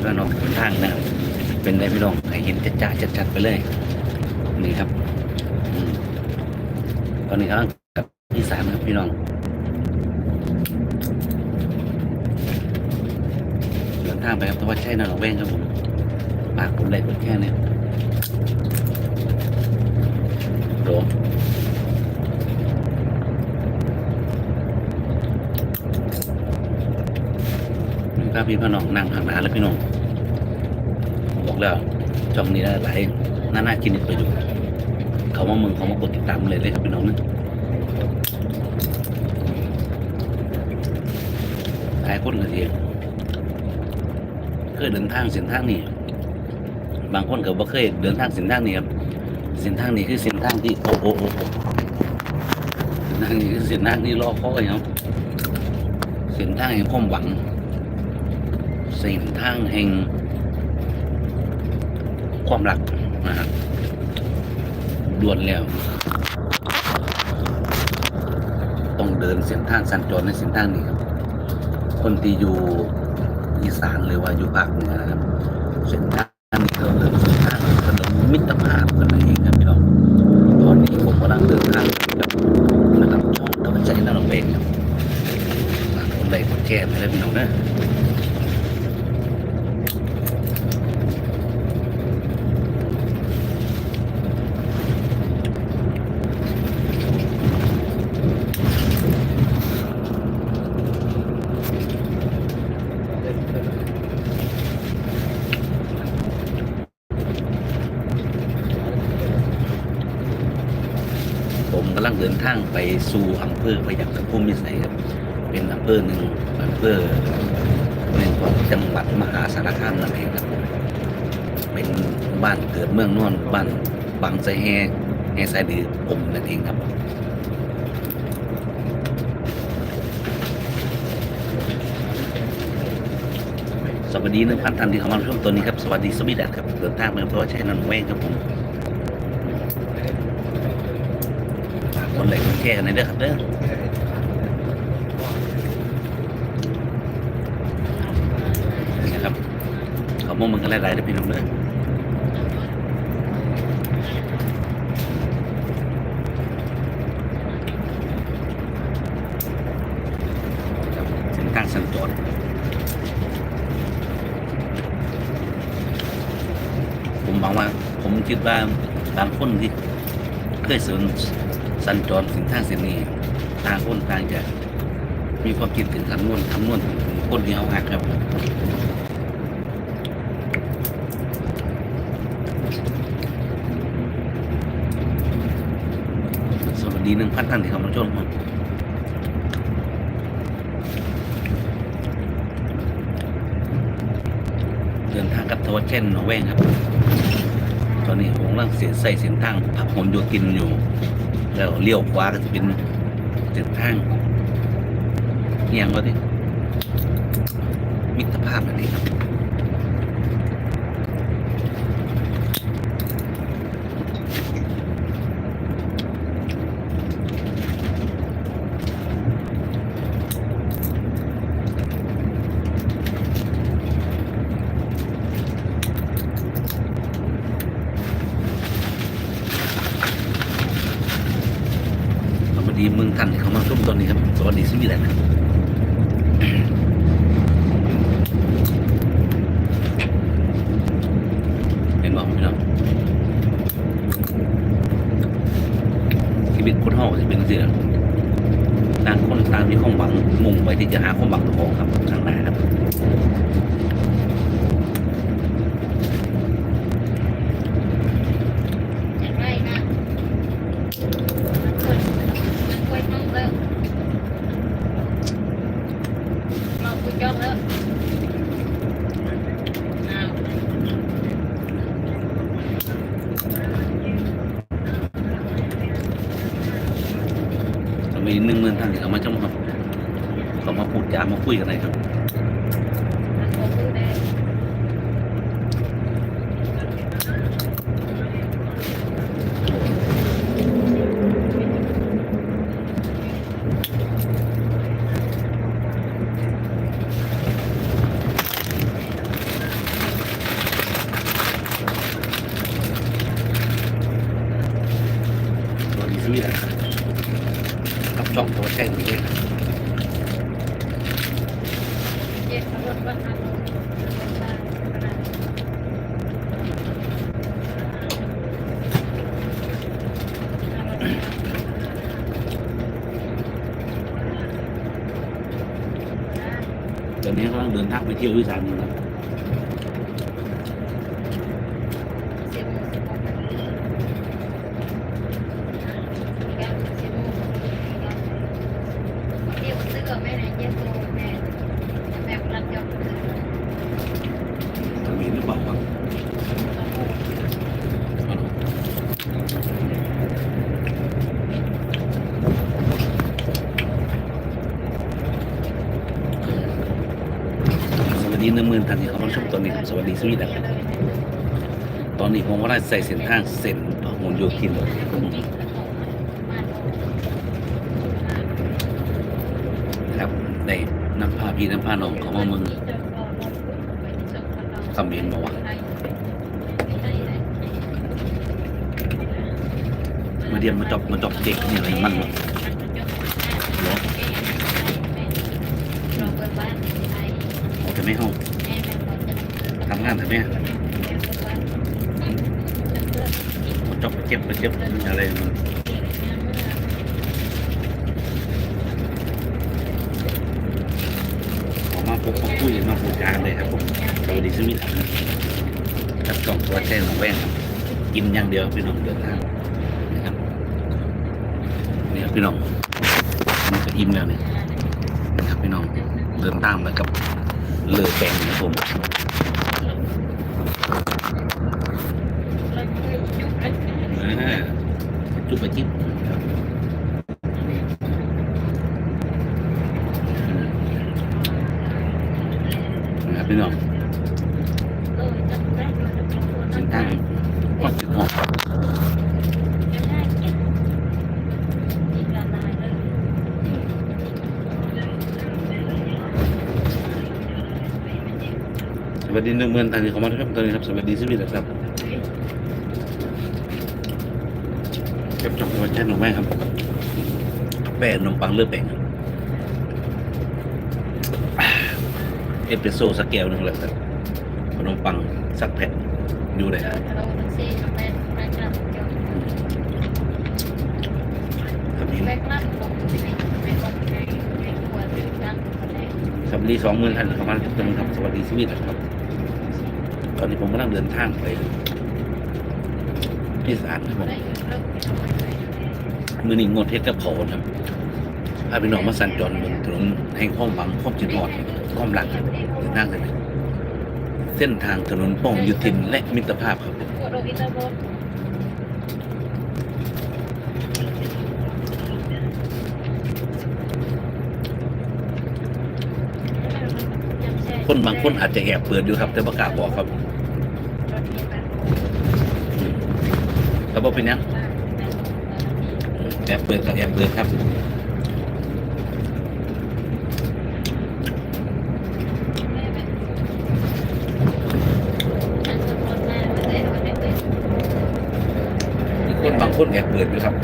พี่น้องบนทางนะครับ เป็นได้พี่น้องให้เห็นจัดจ้าจัดๆไปเลยนี่ครับอตอนนี้กำลังกับอีสานครับพี่น้องเดินทางไปครับทวัดชัยนรงค์เว้งครับผมปากผมเลยกแค่นี้โดพาพี่พี่น้องนั่งข้างหน้าแล้วพี่น้อง แล้ว ช่องนี้หลายน่าน่ากินอีกประโยชน์เขามามืองเขามากดติดตามเลยเลยครับพี่น้องนะหลายคนก็ดีเคยเดินทางเส้นทางนี้ บางคนก็บ่เคยเดินทางเส้นทางนี้ครับเส้นทางนี้คือเส้นทางที่โอ้โอ้โอ้เส้นทางนี้คือเส้นทางที่รอคอยครับเส้นทางแห่งความหวังเส้นทางแห่ง ความรักนะครับด่วนแล้ว ต้องเดินเส้นทางสัญจรในเส้นทางนี้ครับ คนที่อยู่อีสานหรือว่าอยู่ภาคเหนือนะครับเส้นทางนี้เราเดินเส้นทางถนนมิตรภาพกันเองครับพี่น้องตอนนี้ผมกำลังเดินทางกับนะครับช่องตะวันใจนั่นเองครับฝากกดไลค์กดแชร์ไปเลยพี่น้องนะ ผมกำ ลังเดินทางไปสู่อำเภอพยัคฆภูมิสัยครับ เป็นอำเภอหนึ่งอำเภอหนึ่งของจังหวัดมหาสารคามนั่นเองครับ เป็นบ้านเกิดเมืองนอนบ้านบางไซแฮแฮไซดือผมนั่นเองครับสวัสดีนึ่งพันท่านที่เข้ามาชมตัวนี้ครับ สวัสดีสวีดัสครับเดินทางไปเพราะว่าใช้นันแวงครับผม ฝาก คนไหลค์คนแชร์กันในอยเด้อครับเด้อนี่นะครับเขามองมันกันหลายๆเด้อพี่น้องเด้อครับเส้นทางสัญจรผมหวังว่า ผมคิดว่าบางคนที่เคยสัญ สัญจรถึงทางเส้นนี้ต่างคนต่างจะมีความคิดถึงคำนวณคำนวณถึงคนที่เขาหักครับสวัสดีหนึ่งพันท่านที่เข้ามาชมครับเดินทางกับทวัชเช่นหนอร์เวงครับ ตอนนี้ผมกำลังเสียใส่เส้นทางผักหนโยตินอยู่ แล้วเลี้ยวขวาก็จะเป็นเส้นทางเอียงก็ดิมิตรภาพนั่นเองครับสวัสดีเมืองท่านที่เขามาชม ตอนนี้ครับสวัสดีสวีเดนครับเห็นบอกพี่น้องชีวิตคนเฮาจะเป็นเสียต่างคนต่างมีความหวังมุ่งไปที่จะหาความหวังของครับข้างหน้าครับ อยากได้นะมันเคยมันเคยต้องเลิกเราคุ ยจบแล้อ้าวมีหนึ่งหมื่นท่านที่เขามาชมครับเขามาพูดจามาคุยกันเลยครับ จ่องโพแท่งอยู่นี่นะตอนนี้กำลังเดินทางไปเที่ยววิสานอยู่นะ สวัสดีหนึ่งหมื่นท่านที่เข้ามาชมตอนนี้ครับสวัสดีสวีดันครับตอนนี้ผมก็ได้ใส่เส้นทางเส้นพหลโยธินครับได้นำพาพี่นำพาน้องเขามาเมืองคำเห็นบอกว่ามาเรียนมาจอบมาจอบเด็กนี่อะไรมันวะหรอ ไม่เขาทำงานแต่แม่มาจบเจ็บไปเจ็บอะไรมันออกมาพบมาคุยมาพูดจาเลยครับผมสวัสดีสมิธครับกับกล่องตัวแช่หนองแว่นกินอย่างเดียวพี่น้องเดินทางนะครับเนี่ครับพี่น้องมันก็อิ่มแล้วเนี่ยนะครับพี่น้องเดินตามแล้วกับ เลือแปลงนะผมจุบไปจิ๊บนะครับพี่น้องเส้นทางก็สิบหก วัสดีหนึ่งหมื่นท่านที่เข้ามาทุกท่านตอนนี้ครับ สวัสดีสวีดัสครับเก็บจองตัวแช่หนุ่มแม่ครับแป้งนมปังเลือดแป้งเอสเปรสโซ่สักแก้วหนึงเลยครับขนมปังสักแผ่นอยู่เลยครับครับนี่สวัสดีสองหมื่นท่านเข้ามาทุกท่านครับสวัสดีสวีดัสครับ ตอนนี้ผมกำลังเดินทางไปที่ศาลครับผมมือหนี้งดเทศกับเขาครับพาพี่น้องมาสัญจรบนถนนแห่งความหวังความจิตหอดความรักครับเดินทางเลยเส้นทางถนนป้องยุทินและมิตรภาพครับคนบางคนอาจจะแอบเปิดอยู่ครับ แต่ประกาศบอกครับ ระบบเป็นยังแอบเปิดกับแอบเปิดครับคนบางคนแอบเปิดด้วยครับ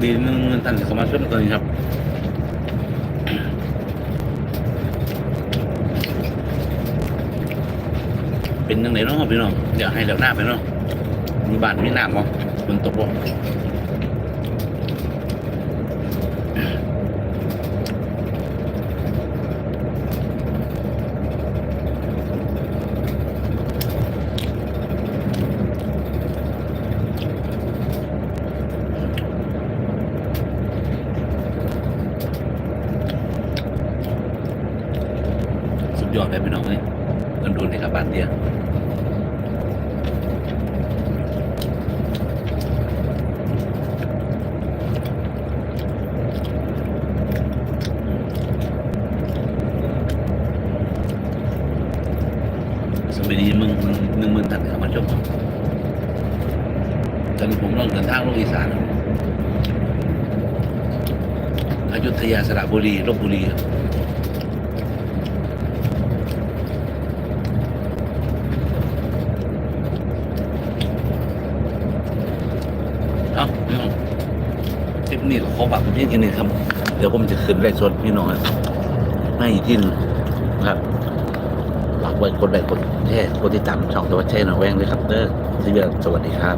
อืม ปีหนึงเงินตันเข้ามาช่วยตัวนี้ครับเป็นยังไงเนาะพี่น้องเดี๋ยวให้เดี๋ยวหน้าไปเนาะมีบาดมีหน้ำมั้งฝนตกบ่ ได้พี่น้องเลยกันดูนี่ครับบ้านเตี้ยสมัยนี้มึงมึงหนึ่งหมื่นท่านเข้ามาจบตอนผมลองเดินทางลงอีสานอยุธยาสระบุรีลบบุรีครับ ขอฝากคุณพี่กันหนึ่งครับ เดี๋ยวผมจะขึ้นไลฟ์สดพี่น้องไม่กที่หนึ่งนะครับฝากไว้กดไลค์กดแชร์กดติดตามช่องตัวแช่หนอาแวงเลยครับเด้อที่เบียสวัสดีครับ